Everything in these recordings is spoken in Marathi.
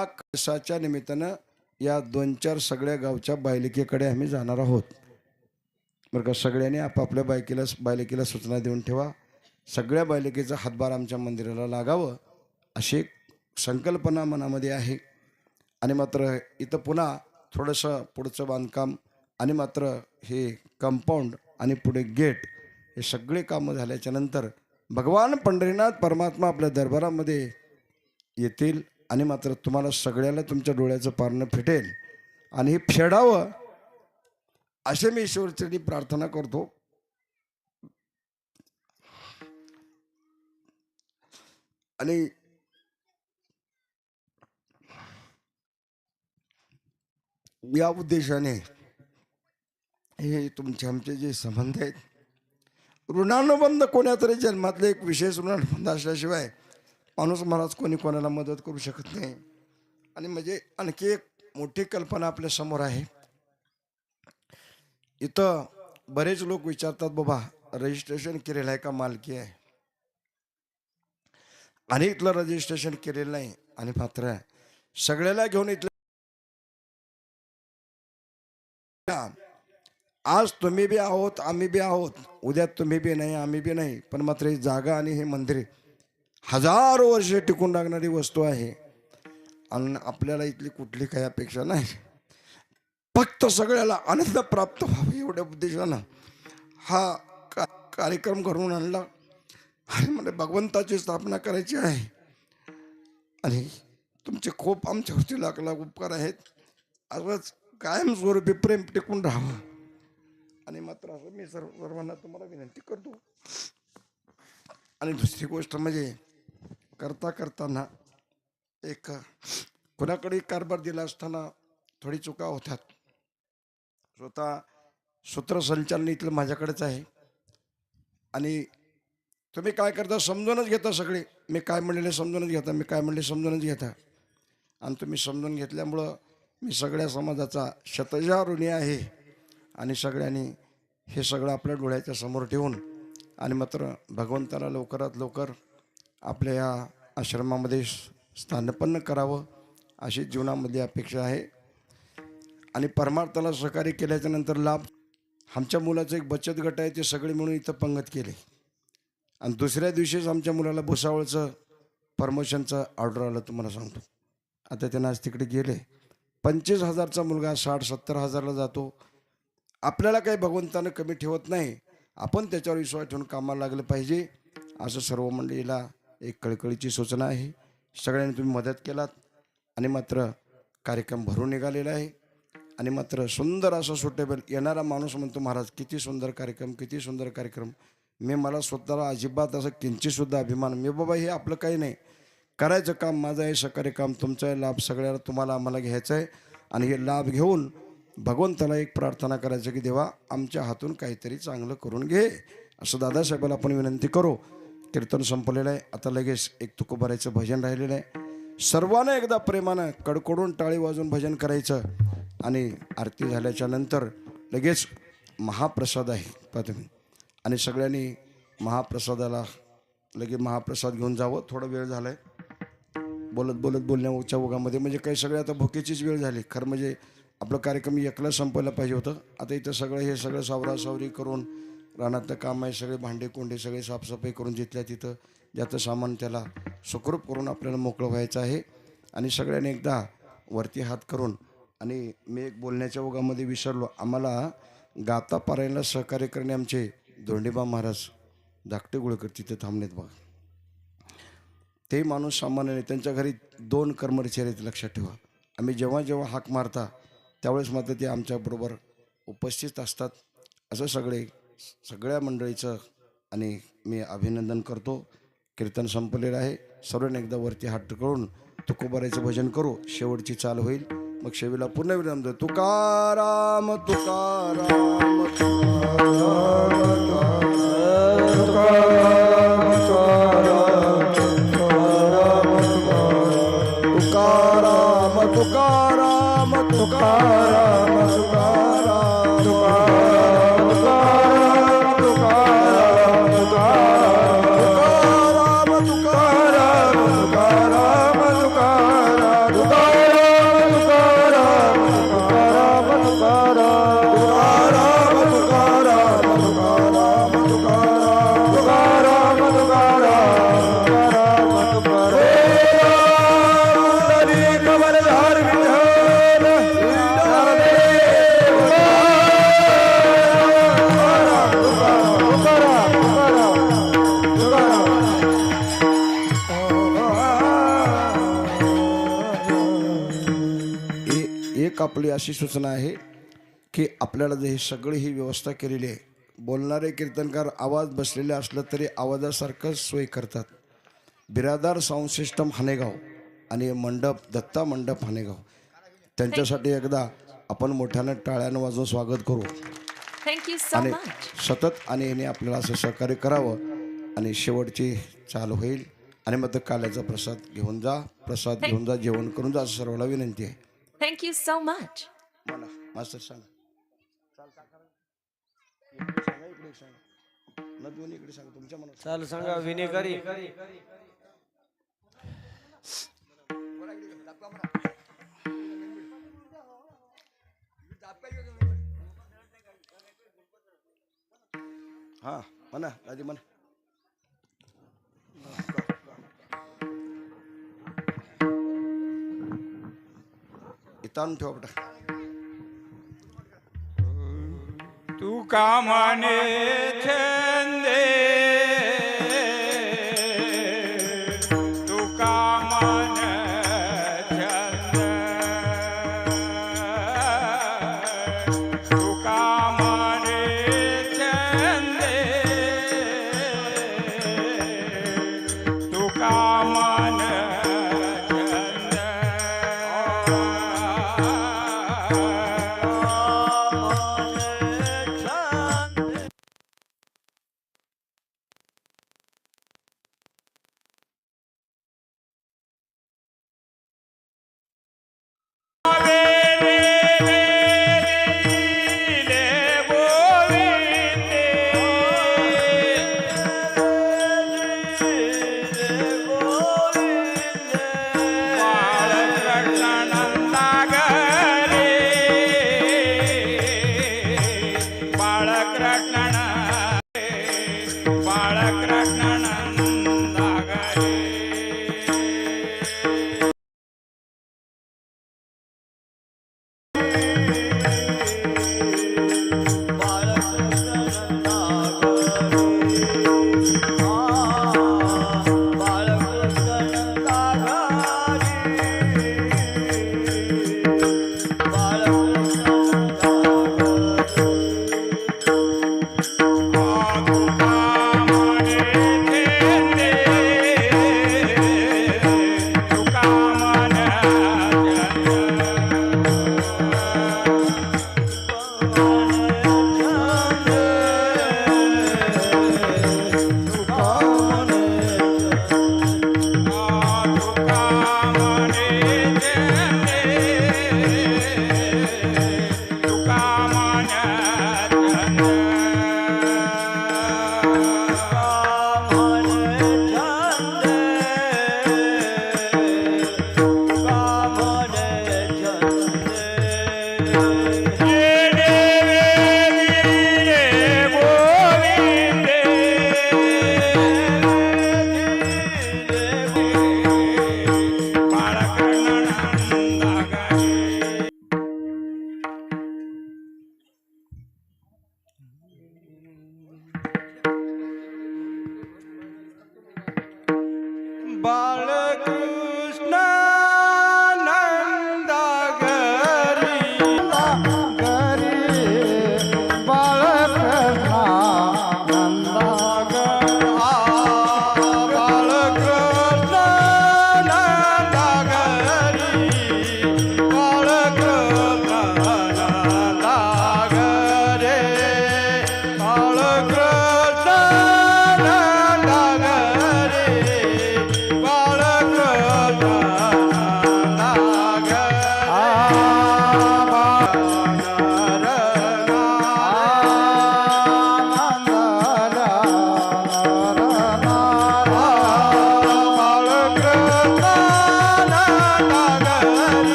या कळसाच्या निमित्तानं या दोन चार सगळ्या गावच्या बायलिकेकडे आम्ही जाणार आहोत. बरं का सगळ्यांनी आपापल्या बायकीला बायलिकेला सूचना देऊन ठेवा. सगळ्या बायलिकेचा हातभार आमच्या मंदिराला लागावं अशी एक संकल्पना मनामध्ये आहे. आणि मात्र इथं पुन्हा थोडंसं पुढचं बांधकाम आणि मात्र हे कंपाऊंड आणि पुढे गेट हे सगळे कामं झाल्याच्यानंतर भगवान पंढरीनाथ परमात्मा आपल्या दरबारामध्ये येतील. आणि मात्र तुम्हाला सगळ्याला तुमच्या डोळ्याचं पारणं फिटेल. आणि हे फेडावं असे मी ईश्वरचरणी प्रार्थना करतो. आणि या उद्देशाने हे तुमचे आमचे जे संबंध आहेत ऋणानुबंध कोण्यातरी जन्मातले एक विशेष ऋणानुबंध असल्याशिवाय माणूस महाराज कोणी कोणाला मदत करू शकत नाही. आणि म्हणजे आणखी एक मोठी कल्पना आपल्यासमोर आहे. इथं बरेच लोक विचारतात बाबा रजिस्ट्रेशन केलेलं आहे का? मालकी आहे. आणि इथलं रजिस्ट्रेशन केलेलं नाही. आणि मात्र सगळ्याला घेऊन इथलं आज तुम्ही बी आहोत आम्ही बी आहोत. उद्या तुम्ही बी नाही आम्ही बी नाही. पण मात्र ही जागा आणि हे मंदिर हजारो वर्ष टिकून लागणारी वस्तू आहे. आणि आपल्याला इथली कुठली काही अपेक्षा नाही. फक्त सगळ्याला आनंद प्राप्त व्हावा एवढ्या उद्देशानं हा का कार्यक्रम घडवून आणला. आणि मला भगवंताची स्थापना करायची आहे. आणि तुमचे खूप आमच्यावरती लागला उपकार आहेत. असंच कायमस्वरूपी प्रेम टिकून राहावं. आणि मात्र असं मी सर्व सर्वांना तुम्हाला विनंती करतो. आणि दुसरी गोष्ट म्हणजे करता करताना एक कुणाकडे कारभार दिला असताना थोडी चुका होतात. स्वतः सूत्रसंचालन इथलं माझ्याकडेच आहे. आणि तुम्ही काय करता समजूनच घेता सगळे. मी काय म्हणलेले समजूनच घेता मी काय म्हणले समजूनच घेता. आणि तुम्ही समजून घेतल्यामुळं मी सगळ्या समाजाचा शतजा ऋणी आहे. आणि सगळ्यांनी हे सगळं आपल्या डोळ्याच्या समोर ठेवून आणि मात्र भगवंताला लवकरात लवकर आपल्या या आश्रमामध्ये स्थानपन्न करावं अशी जीवनामध्ये अपेक्षा आहे. आणि परमार्थाला सहकार्य केल्याच्यानंतर लाभ. आमच्या मुलाचं एक बचत गट आहे ते सगळे मिळून इथं पंगत केले. आणि दुसऱ्या दिवशीच आमच्या मुलाला भुसावळचं प्रमोशनचं ऑर्डर आलं तुम्हाला सांगतो. आता त्यांना आज तिकडे गेले. पंचवीस हजारचा मुलगा साठ सत्तर हजारला जातो. आपल्याला काही भगवंतानं कमी ठेवत नाही. आपण त्याच्यावर विश्वास ठेवून कामाला लागलं पाहिजे असं सर्व मंडळीला एक कळकळीची सूचना आहे. सगळ्यांनी तुम्ही मदत केलात. आणि मात्र कार्यक्रम भरून निघालेला आहे. आणि मात्र सुंदर असं सुटेबल येणारा माणूस म्हणतो महाराज किती सुंदर कार्यक्रम किती सुंदर कार्यक्रम. मी मला स्वतःला अजिबात असं किंचितसुद्धा अभिमान मी बाबा हे आपलं काही नाही. करायचं काम माझं आहे सकाळी काम तुमचं आहे लाभ सगळ्याला तुम्हाला आम्हाला घ्यायचं आहे. आणि हे लाभ घेऊन भगवंताला एक प्रार्थना करायचं की देवा आमच्या हातून काहीतरी चांगलं करून घे. असं दादासाहेबाला आपण विनंती करू. कीर्तन संपलेलं आहे. आता लगेच एक तुकोबारायचं भजन राहिलेलं आहे. सर्वांना एकदा प्रेमानं कडकडून टाळी वाजून भजन करायचं आणि आरती झाल्याच्यानंतर लगेच महाप्रसाद आहे. प्राथमिक आणि सगळ्यांनी महाप्रसादाला लगे महाप्रसाद घेऊन जावं. थोडा वेळ झाला आहे बोलत बोलत बोलण्याच्या ओघामध्ये म्हणजे काही सगळे आता भुकेचीच वेळ झाली. खरं म्हणजे आपलं कार्यक्रम एकला संपवायला पाहिजे होतं. आता इथं सगळं हे सगळं सावरासावरी करून रानातलं काम आहे सगळे भांडे कोंडे सगळे साफसफाई करून जिथल्या तिथं. ज्याचं सामान त्याला सुखरूप करून आपल्याला मोकळं व्हायचं आहे. आणि सगळ्यांनी एकदा वरती हात करून आणि मी एक बोलण्याच्या ओघामध्ये विसरलो आम्हाला गाता पारायणला सहकार्य करणे आमचे धोंडेबा महाराज धाकटे गुळकर तिथे थांबलेत बघा. ते माणूस सामान्य त्यांच्या घरी दोन कर्मचारी आहेत लक्षात ठेवा. आम्ही जेव्हा जेव्हा हाक मारता त्यावेळेस मात्र ते आमच्याबरोबर उपस्थित असतात. असं सगळे सगळ्या मंडळीचं आणि मी अभिनंदन करतो. कीर्तन संपलेलं आहे. सर्वांनी एकदा वरती हात करून तुकोबारायचं भजन करू. शेवटची चाल होईल. मग शेवीला पुन्हा विराम देऊ. तुकाराम तुकाराम तुकाराम तुकाराम तुकाराम तुकाराम आपली अशी सूचना आहे की आपल्याला जे ही सगळी ही व्यवस्था केलेली आहे बोलणारे कीर्तनकार आवाज बसलेले असलं तरी आवाजासारखंच सोय करतात. बिरादार साऊंड सिस्टम हानेगाव आणि मंडप दत्ता मंडप हानेगाव. त्यांच्यासाठी एकदा आपण मोठ्यानं टाळ्यानं वाजवून स्वागत करू. So आणि. सतत आणि याने आपल्याला असं सहकार्य करावं आणि शेवटची चालू होईल. आणि मग काल्याचा प्रसाद घेऊन जा प्रसाद घेऊन जा जेवण करून जा असं सर्वांना विनंती आहे. Thank you so much. मला मास्तर सांगा इकडे सांगा इकडे सांगा न दोन इकडे सांगा तुमच्या मनात चाल सांगा विनेकरी हा म्हणा राजी म्हणा इथं आणून ठेवा बेटा. तू कामाने छे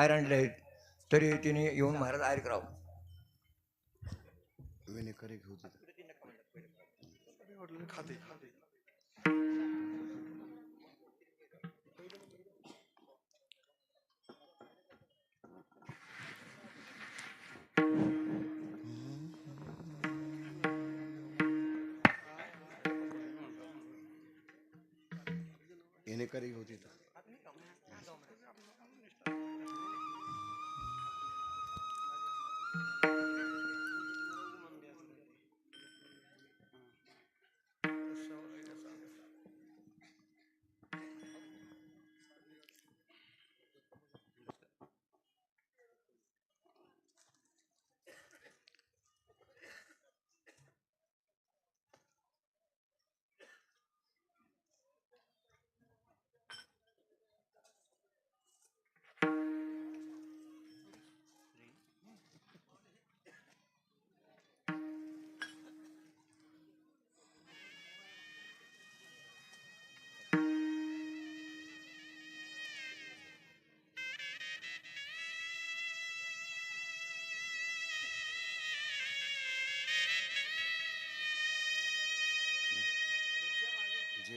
आयर आणले आहेत तरी तिने येऊन महाराज आयर करावं. येणे घेऊ होती तर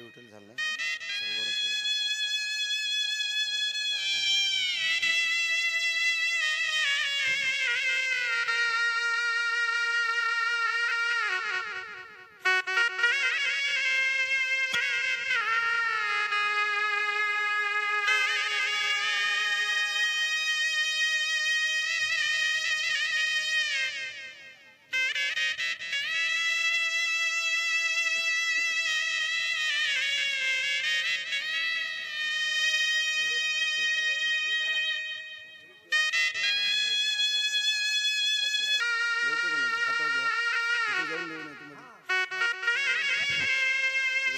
विठ्ठल झालं ना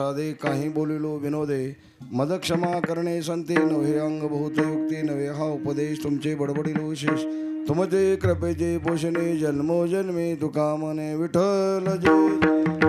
साधे काही बोलिलो विनोदे. मद क्षमा करणे संते नव्हे अंग बहुत युक्ती नव्हे हा उपदेश तुमचे बडबडिलो विशेष. तुमचे कृपेचे पोषणे जन्मोजन्मी तुका मने विठ्ठल जय.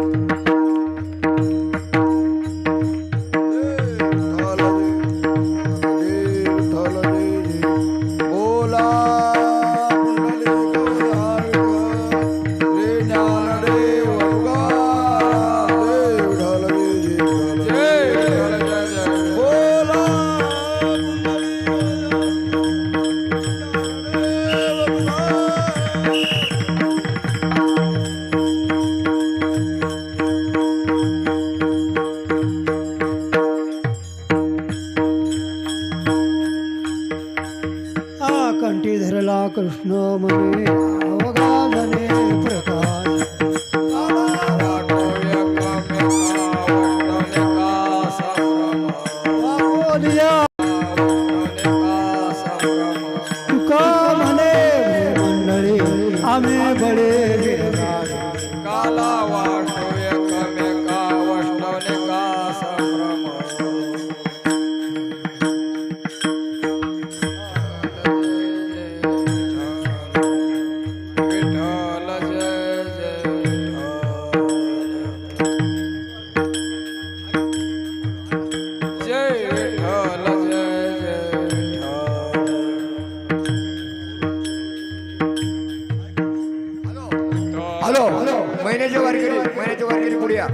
हॅलो महिन्याच्या वारकरी महिन्याच्या वारकरी पुढे या.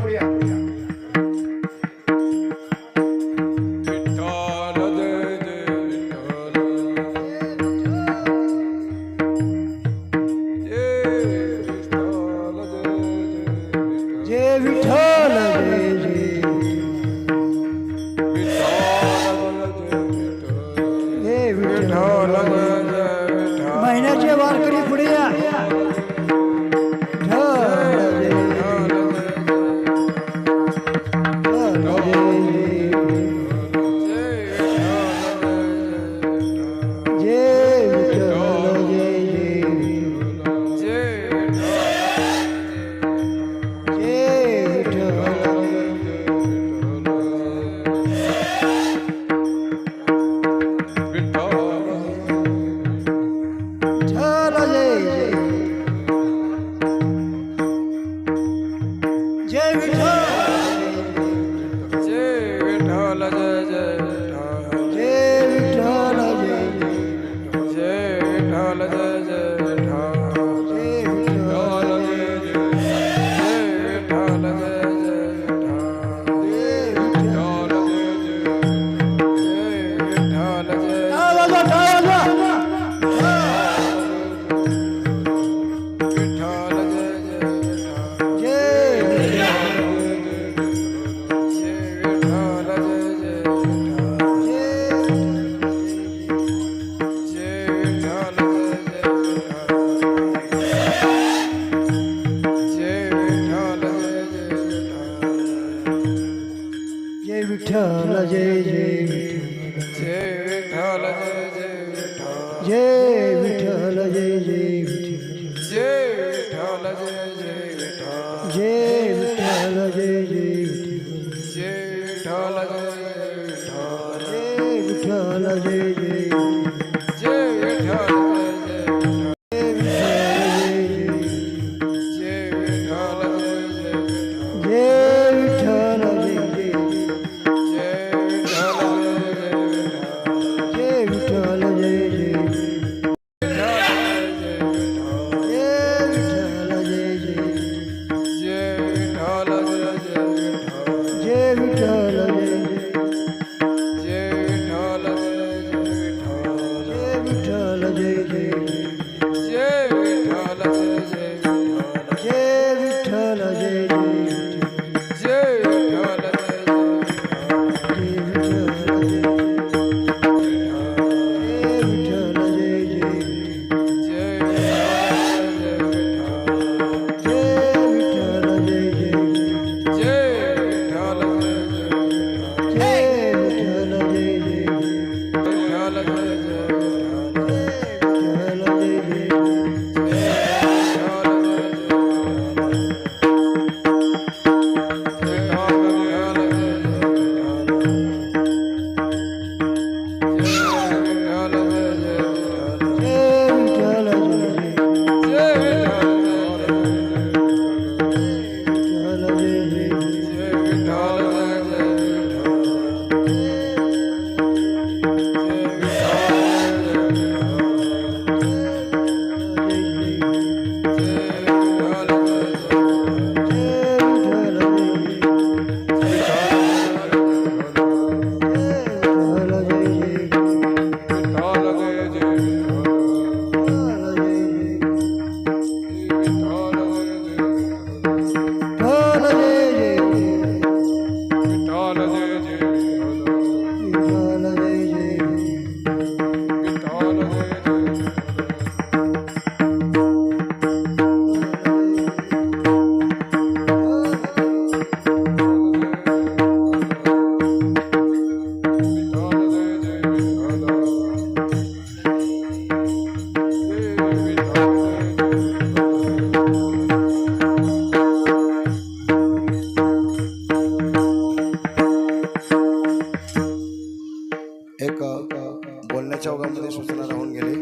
ओघामध्ये सूचना राहून गेली.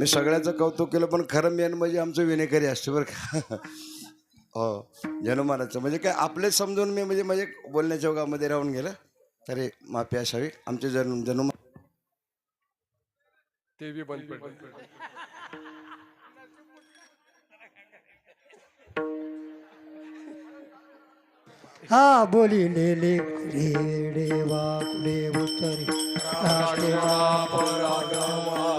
मी सगळ्याचं कौतुक केलं पण खरं मेन म्हणजे आमचं विनेकरी असते बरं का. हो जनुमानाचं म्हणजे काय आपलेच समजून मी म्हणजे म्हणजे बोलण्याच्या ओघामध्ये राहून गेलं. तरी माफी असावी. आमचे जन्म जन्म ते बी बंद पडले. हा बोली लेले रे देवा कुडे उतरे Ragama, Ragama,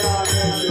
जया